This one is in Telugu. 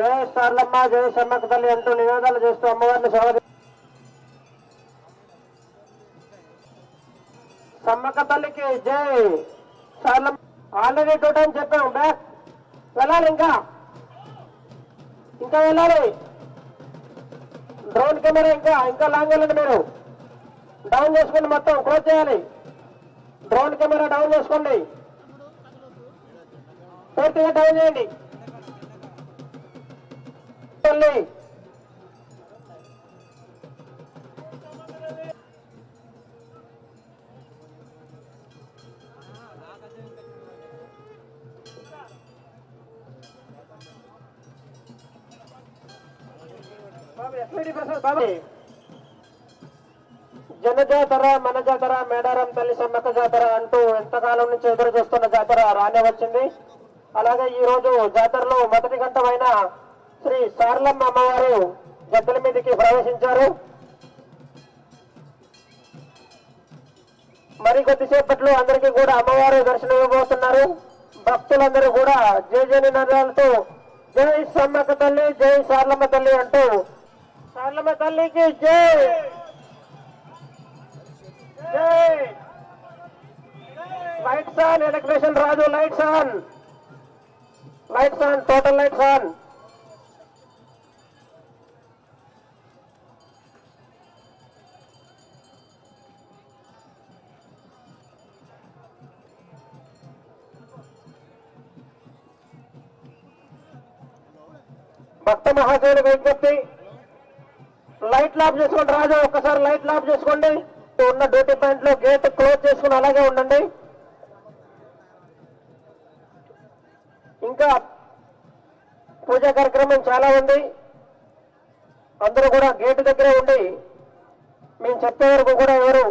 జయ సార్లమ్మ జయ సమ్మక్క తల్లి ఎంతో నినాదాలు చేస్తూ అమ్మవారిని స్వాగతి సమ్మక్క తల్లికి జై సార్లమ్మ. ఆల్రెడీ టూ టైం చెప్పాము బ్యాక్ వెళ్ళాలి ఇంకా. ఇంకా వెళ్ళాలి. డ్రోన్ కెమెరా ఇంకా ఇంకా లాంగ్ వెళ్ళండి మీరు. డౌన్ చేసుకోండి మొత్తం క్లోజ్ చేయాలి. డ్రోన్ కెమెరా డౌన్ చేసుకోండి. పూర్తిగా డౌన్ చేయండి. తల్లి జన జాతర మన జాతర మేడారం తల్లి సమ్మక్క జాతర అంటూ ఎంతకాలం నుంచి ఎదురు చూస్తున్న జాతర రానే వచ్చింది. అలాగే ఈ రోజు జాతరలో మొదటి గంటమైన శ్రీ సార్లమ్మ అమ్మవారు గద్దెల మీదకి ప్రవేశించారు. మరి కొద్దిసేపట్లో అందరికీ కూడా అమ్మవారు దర్శనం ఇవ్వబోతున్నారు. భక్తులందరూ కూడా జయ జయ నినాదాలతో జై సమ్మక్క తల్లి జై సార్లమ్మ తల్లి అంటూ సార్లమ్మ తల్లికి జై! జై! Lights on electrician Raju lights on! Lights on total lights on! భక్త మహాశయులకు విజ్ఞప్తి లైట్ లాఫ్ చేసుకోండి రాజా ఒక్కసారి లైట్ లాప్ చేసుకోండి. ఉన్న డ్యూటీ పాయింట్లో గేట్ క్లోజ్ చేసుకుని అలాగే ఉండండి. ఇంకా పూజా కార్యక్రమం చాలా ఉంది. అందరూ కూడా గేటు దగ్గరే ఉండి మేము చెప్పే వరకు కూడా ఎవరు